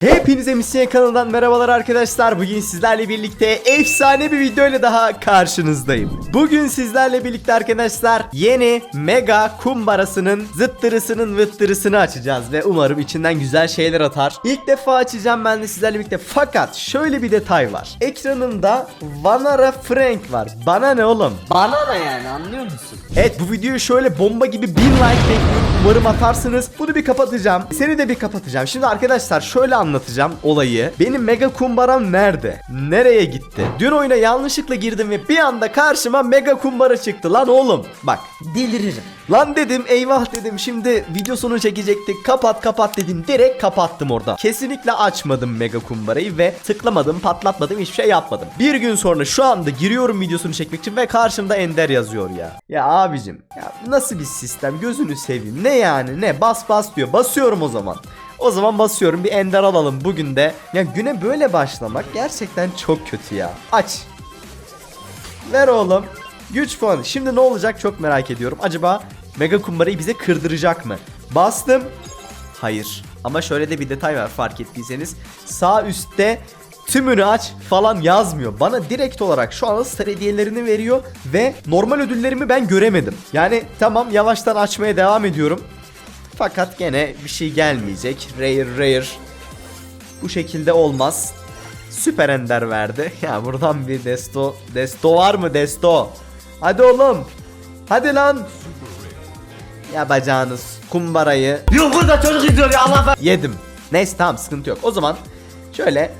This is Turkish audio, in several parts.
Hepinize Misyon kanalından merhabalar arkadaşlar. Bugün sizlerle birlikte efsane bir video ile daha karşınızdayım. Bugün sizlerle birlikte arkadaşlar yeni mega kumbarasının zıttırısının vıttırısını açacağız ve umarım içinden güzel şeyler atar. İlk defa açacağım ben de sizlerle birlikte fakat şöyle bir detay var. Ekranımda Vanara Frank var. Bana ne oğlum? Bana ne yani anlıyor musun? Evet bu videoyu şöyle bomba gibi 1000 like bekliyorum. Umarım atarsınız. Bunu bir kapatacağım. Seni de bir kapatacağım. Şimdi arkadaşlar şöyle anlatacağım olayı. Benim mega kumbaram nerede? Nereye gitti? Dün oyuna yanlışlıkla girdim ve bir anda karşıma mega kumbara çıktı lan oğlum. Bak Deliririm. Lan dedim eyvah dedim şimdi video sonu çekecektik kapat kapat dedim direkt kapattım orada. Kesinlikle açmadım mega kumbarayı ve tıklamadım patlatmadım hiçbir şey yapmadım. Bir gün sonra şu anda giriyorum videosunu çekmek için ve karşımda Ender yazıyor ya. Ya abicim ya nasıl bir sistem gözünü seveyim ne yani ne bas bas diyor basıyorum o zaman. O zaman basıyorum bir Ender alalım bugün de. Ya güne böyle başlamak gerçekten çok kötü ya. Aç. Ver oğlum. Güç puanı. Şimdi ne olacak çok merak ediyorum. Acaba Mega Kumbara'yı bize kırdıracak mı? Bastım. Hayır. Ama şöyle de bir detay var fark ettiyseniz. Sağ üstte tümünü aç falan yazmıyor. Bana direkt olarak şu anda star hediyelerini veriyor ve normal ödüllerimi ben göremedim. Yani tamam yavaştan açmaya devam ediyorum. Fakat gene bir şey gelmeyecek. Rare rare. Bu şekilde olmaz. Süper Ender verdi. Ya buradan bir desto. Desto var mı desto? Hadi oğlum. Hadi lan. Yapacağınız kumbarayı Yok burada çocuk izliyor ya Allah yedim. Neyse tamam sıkıntı yok. O zaman şöyle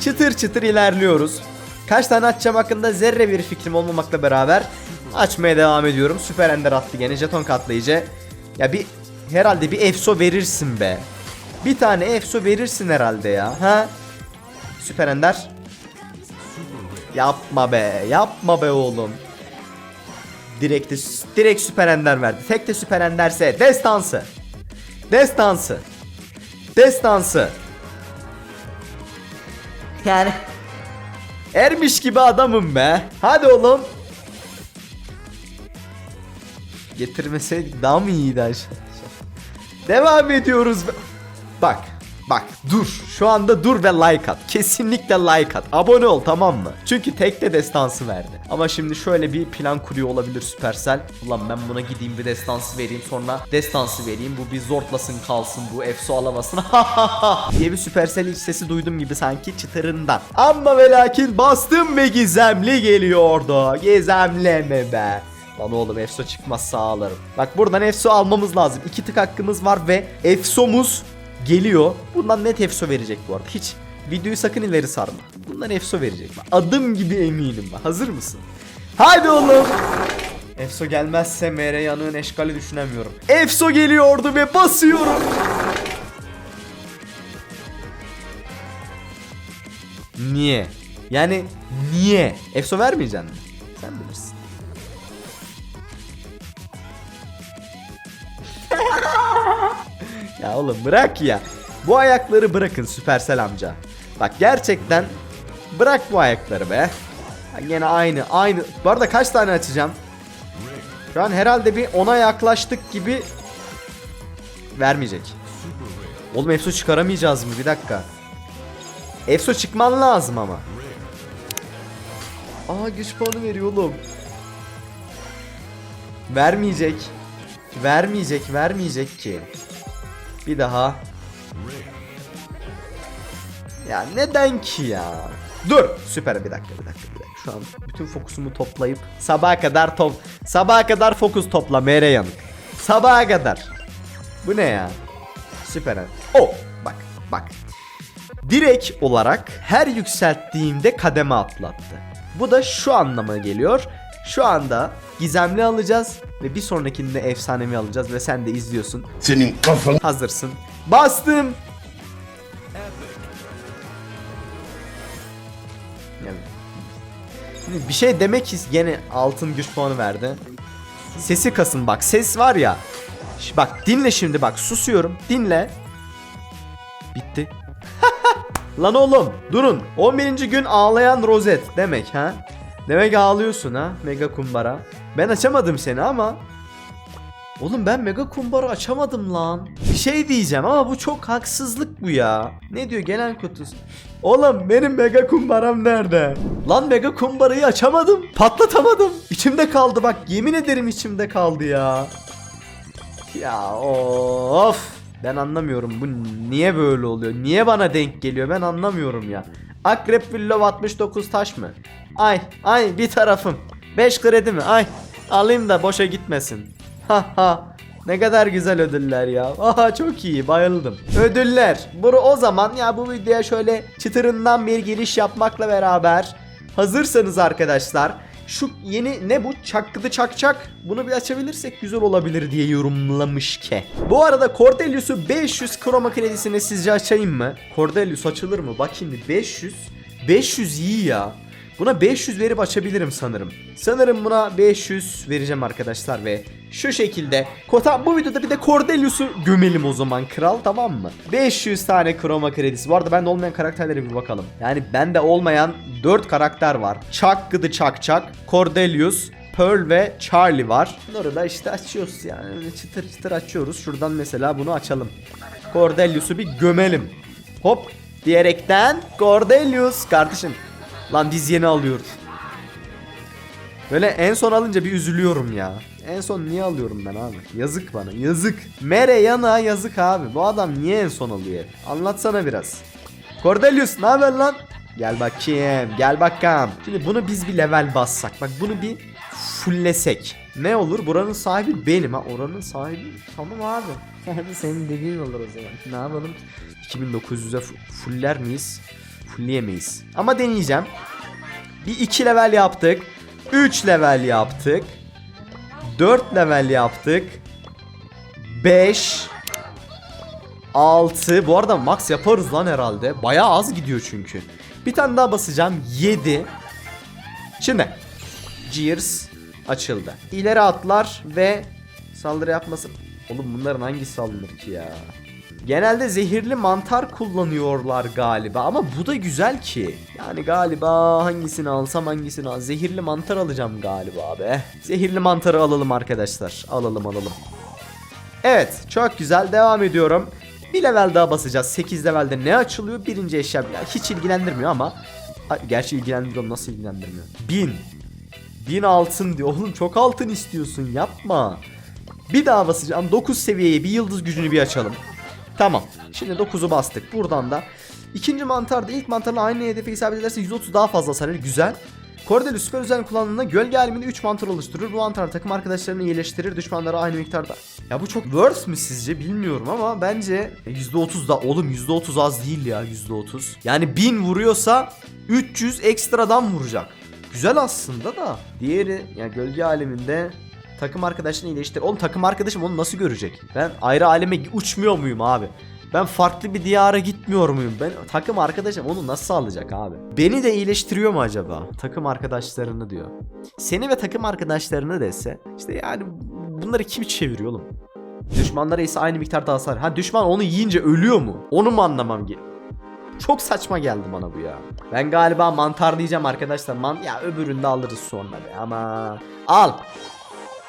çıtır çıtır ilerliyoruz. Kaç tane açacağım hakkında zerre bir fikrim olmamakla beraber açmaya devam ediyorum. Süper Ender attı gene jeton katlayıcı. Ya bir herhalde bir efso verirsin be. Bir tane efso verirsin herhalde ya. Ha? Süper Ender. Yapma be, yapma be oğlum. Direkt direkt Süper Ender verdi. Tek de Süper Enderse destansı. Destansı. Destansı. Yani Ermiş gibi adamım be. Hadi oğlum. Getirmeseydik daha mı iyiydi aşağı? Devam ediyoruz. Bak. Bak dur. Şu anda dur ve like at. Kesinlikle like at. Abone ol tamam mı? Çünkü tek de destansı verdi. Ama şimdi şöyle bir plan kuruyor olabilir Supercell. Ulan ben buna gideyim bir destansı vereyim sonra destansı vereyim. Bu bir zortlasın kalsın bu efso alamasın. diye bir Supercell iç sesi duydum gibi sanki çıtırından. Ama ve lakin bastım ve gizemli geliyordu. Gizemleme be. Lan oğlum Efso çıkmazsa ağlarım. Bak buradan Efso almamız lazım. İki tık hakkımız var ve Efso'muz geliyor. Bundan net Efso verecek bu arada. Hiç videoyu sakın ileri sarma. Bundan Efso verecek. Adım gibi eminim. Bak, hazır mısın? Haydi oğlum. Efso gelmezse MR yanığın eşkali düşünemiyorum. Efso geliyordu ve basıyorum. Niye? Yani niye? Efso vermeyeceksin mi? Sen bilirsin. Ya oğlum bırak ya. Bu ayakları bırakın Süpersel amca. Bak gerçekten bırak bu ayakları be. Yine aynı aynı. Bu arada kaç tane açacağım? Şu an herhalde bir ona yaklaştık gibi vermeyecek. Oğlum Efso çıkaramayacağız mı? Bir dakika. Efso çıkman lazım ama. Aa güç puanı veriyor oğlum. Vermeyecek. Vermeyecek, vermeyecek ki. Bir daha. Ya neden ki ya? Dur. Süper bir dakika bir dakika bir dakika. Şu an bütün fokusumu toplayıp sabaha kadar top sabaha kadar fokus topla mere yanık. Sabaha kadar. Bu ne ya? Süper. Oh bak bak. Direkt olarak her yükselttiğimde kademe atlattı. Bu da şu anlama geliyor. Şu anda gizemli alacağız ve bir sonrakinde efsanevi alacağız ve sen de izliyorsun. Senin kafan Hazırsın. Bastım. Yani, Şimdi bir şey demek is gene altın güç puanı verdi. Sesi kasın bak ses var ya. Bak dinle şimdi bak susuyorum dinle. Bitti. Lan oğlum durun. 11. gün ağlayan rozet demek ha. Demek ağlıyorsun ha mega kumbara. Ben açamadım seni ama Oğlum ben mega kumbara açamadım lan. Bir şey diyeceğim ama bu çok haksızlık bu ya. Ne diyor gelen kutusu? Oğlum benim mega kumbaram nerede? Lan mega kumbarayı açamadım. Patlatamadım. İçimde kaldı bak yemin ederim içimde kaldı ya. Ya of. Ben anlamıyorum bu niye böyle oluyor? Niye bana denk geliyor? Ben anlamıyorum ya. Akrep Villov 69 taş mı? Ay ay bir tarafım. 5 kredi mi? Ay alayım da boşa gitmesin. Ha ha. Ne kadar güzel ödüller ya. Aha çok iyi bayıldım. Ödüller. Bu o zaman ya bu videoya şöyle çıtırından bir giriş yapmakla beraber hazırsanız arkadaşlar şu yeni ne bu çakkıdı çakçak bunu bir açabilirsek güzel olabilir diye yorumlamış ki. Bu arada Cordelius'u 500 kroma kredisini sizce açayım mı? Cordelius açılır mı? Bakayım bir 500. 500 iyi ya. Buna 500 verip açabilirim sanırım. Sanırım buna 500 vereceğim arkadaşlar ve şu şekilde Kota bu videoda bir de Cordelius'u gömelim o zaman kral tamam mı? 500 tane kroma kredisi. Bu arada bende olmayan karakterlere bir bakalım. Yani bende olmayan 4 karakter var. Chuck Gıdı Çak Çak, Cordelius, Pearl ve Charlie var. Bunları da işte açıyoruz yani. Çıtır çıtır açıyoruz. Şuradan mesela bunu açalım. Cordelius'u bir gömelim. Hop diyerekten Cordelius kardeşim. Lan biz yeni alıyoruz. Böyle en son alınca bir üzülüyorum ya. En son niye alıyorum ben abi? Yazık bana yazık. Mere yana yazık abi. Bu adam niye en son alıyor? Anlatsana biraz. Cordelius ne haber lan? Gel bakayım gel bakalım. Şimdi bunu biz bir level bassak. Bak bunu bir fullesek. Ne olur? Buranın sahibi benim ha. Oranın sahibi tamam abi. Sahibi senin dediğin olur o zaman. Ne yapalım? 2900'e fu- fuller miyiz? Fullleyemeyiz. Ama deneyeceğim. Bir 2 level yaptık. 3 level yaptık. 4 level yaptık. 5 6 Bu arada max yaparız lan herhalde. Bayağı az gidiyor çünkü. Bir tane daha basacağım. 7 Şimdi Gears açıldı. İleri atlar ve saldırı yapmasın. Oğlum bunların hangisi alınır ki ya? Genelde zehirli mantar kullanıyorlar galiba ama bu da güzel ki. Yani galiba hangisini alsam hangisini al. Zehirli mantar alacağım galiba be. Zehirli mantarı alalım arkadaşlar. Alalım alalım. Evet çok güzel devam ediyorum. Bir level daha basacağız. 8 levelde ne açılıyor? Birinci eşya Ya hiç ilgilendirmiyor ama. Gerçi ilgilendiriyorum nasıl ilgilendirmiyor? 1000. 1000 altın diyor. Oğlum çok altın istiyorsun yapma. Bir daha basacağım. 9 seviyeye bir yıldız gücünü bir açalım. Tamam. Şimdi 9'u bastık. Buradan da ikinci mantarda ilk mantarla aynı hedefe isabet ederse 130 daha fazla hasar. Güzel. Cordelius süper özelliğini kullandığında gölge aleminde 3 mantar oluşturur. Bu mantar takım arkadaşlarını iyileştirir. Düşmanlara aynı miktarda. Ya bu çok worth mü sizce bilmiyorum ama bence %30 da oğlum %30 az değil ya %30. Yani 1000 vuruyorsa 300 ekstradan vuracak. Güzel aslında da. Diğeri yani gölge aleminde takım arkadaşını iyileştir. Oğlum takım arkadaşım onu nasıl görecek? Ben ayrı aleme uçmuyor muyum abi? Ben farklı bir diyara gitmiyor muyum? Ben takım arkadaşım onu nasıl sağlayacak abi? Beni de iyileştiriyor mu acaba? Takım arkadaşlarını diyor. Seni ve takım arkadaşlarını dese işte yani bunları kim çeviriyor oğlum? Düşmanlara ise aynı miktarda hasar. Ha düşman onu yiyince ölüyor mu? Onu mu anlamam ki? Çok saçma geldi bana bu ya. Ben galiba mantar diyeceğim arkadaşlar. Man ya öbürünü de alırız sonra be ama. Al.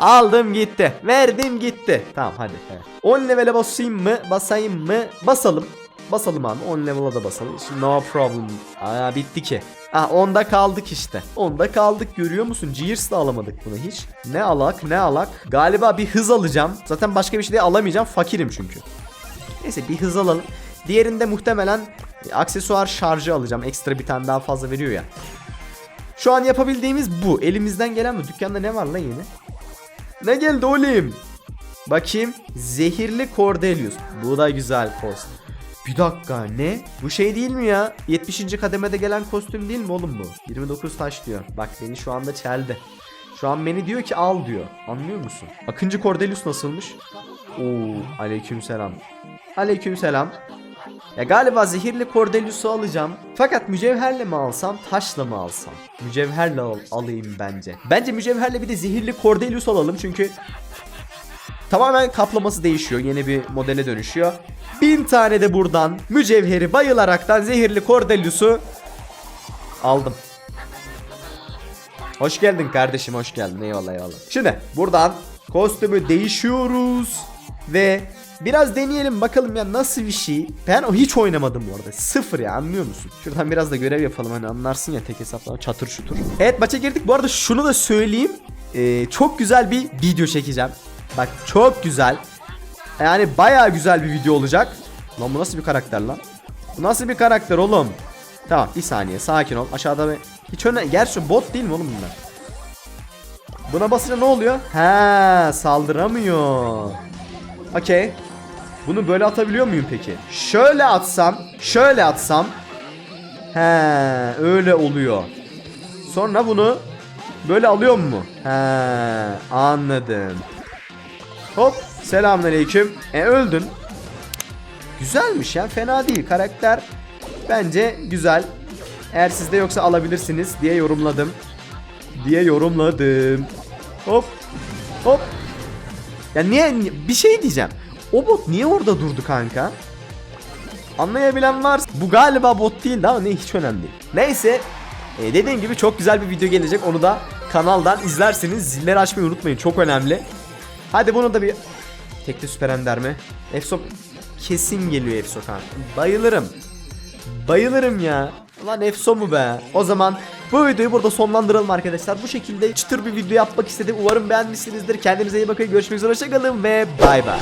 Aldım gitti. Verdim gitti. Tamam hadi. Evet. 10 level'e basayım mı? Basayım mı? Basalım. Basalım abi. 10 level'a da basalım. No problem. Aa bitti ki. Ah 10'da kaldık işte. 10'da kaldık görüyor musun? Gears'la alamadık bunu hiç. Ne alak ne alak. Galiba bir hız alacağım. Zaten başka bir şey de alamayacağım. Fakirim çünkü. Neyse bir hız alalım. Diğerinde muhtemelen e, aksesuar şarjı alacağım. Ekstra bir tane daha fazla veriyor ya. Şu an yapabildiğimiz bu. Elimizden gelen bu. Dükkanda ne var lan yeni? Ne geldi oğlum? Bakayım. Zehirli Cordelius. Bu da güzel post. Bir dakika ne? Bu şey değil mi ya? 70. kademede gelen kostüm değil mi oğlum bu? 29 taş diyor. Bak beni şu anda çeldi. Şu an beni diyor ki al diyor. Anlıyor musun? Akıncı Cordelius nasılmış? Oo, aleykümselam. Aleykümselam. Ya galiba zehirli Cordelius'u alacağım. Fakat mücevherle mi alsam, taşla mı alsam? Mücevherle al- alayım bence. Bence mücevherle bir de zehirli Cordelius alalım çünkü tamamen kaplaması değişiyor. Yeni bir modele dönüşüyor. Bin tane de buradan mücevheri bayılaraktan zehirli Cordelius'u aldım. Hoş geldin kardeşim hoş geldin eyvallah eyvallah. Şimdi buradan Kostümü değişiyoruz. Ve biraz deneyelim bakalım ya nasıl bir şey. Ben o hiç oynamadım bu arada. Sıfır ya anlıyor musun? Şuradan biraz da görev yapalım hani anlarsın ya tek hesaplama çatır şutur. Evet maça girdik. Bu arada şunu da söyleyeyim. Ee, çok güzel bir video çekeceğim. Bak çok güzel. Yani bayağı güzel bir video olacak. Lan bu nasıl bir karakter lan? Bu nasıl bir karakter oğlum? Tamam bir saniye sakin ol. Aşağıda bir... Hiç öne... Gerçi bot değil mi oğlum bunlar? Buna basınca ne oluyor? He saldıramıyor. Okey. Bunu böyle atabiliyor muyum peki? Şöyle atsam, şöyle atsam. He öyle oluyor. Sonra bunu böyle alıyor mu? He anladım. Hop selamünaleyküm. E öldün. Güzelmiş ya fena değil karakter. Bence güzel. Eğer sizde yoksa alabilirsiniz diye yorumladım. Diye yorumladım. Hop. Hop. Ya niye bir şey diyeceğim. O bot niye orada durdu kanka? Anlayabilen varsa bu galiba bot değildi ama ne hiç önemli değil. Neyse e, dediğim gibi çok güzel bir video gelecek onu da kanaldan izlersiniz. Zilleri açmayı unutmayın çok önemli. Hadi bunu da bir tekli süper ender mi? Efso kesin geliyor Efso kanka. Bayılırım. Bayılırım ya. Ulan Efso mu be? O zaman bu videoyu burada sonlandıralım arkadaşlar. Bu şekilde çıtır bir video yapmak istedim. Umarım beğenmişsinizdir. Kendinize iyi bakın. Görüşmek üzere. Hoşçakalın ve bay bay.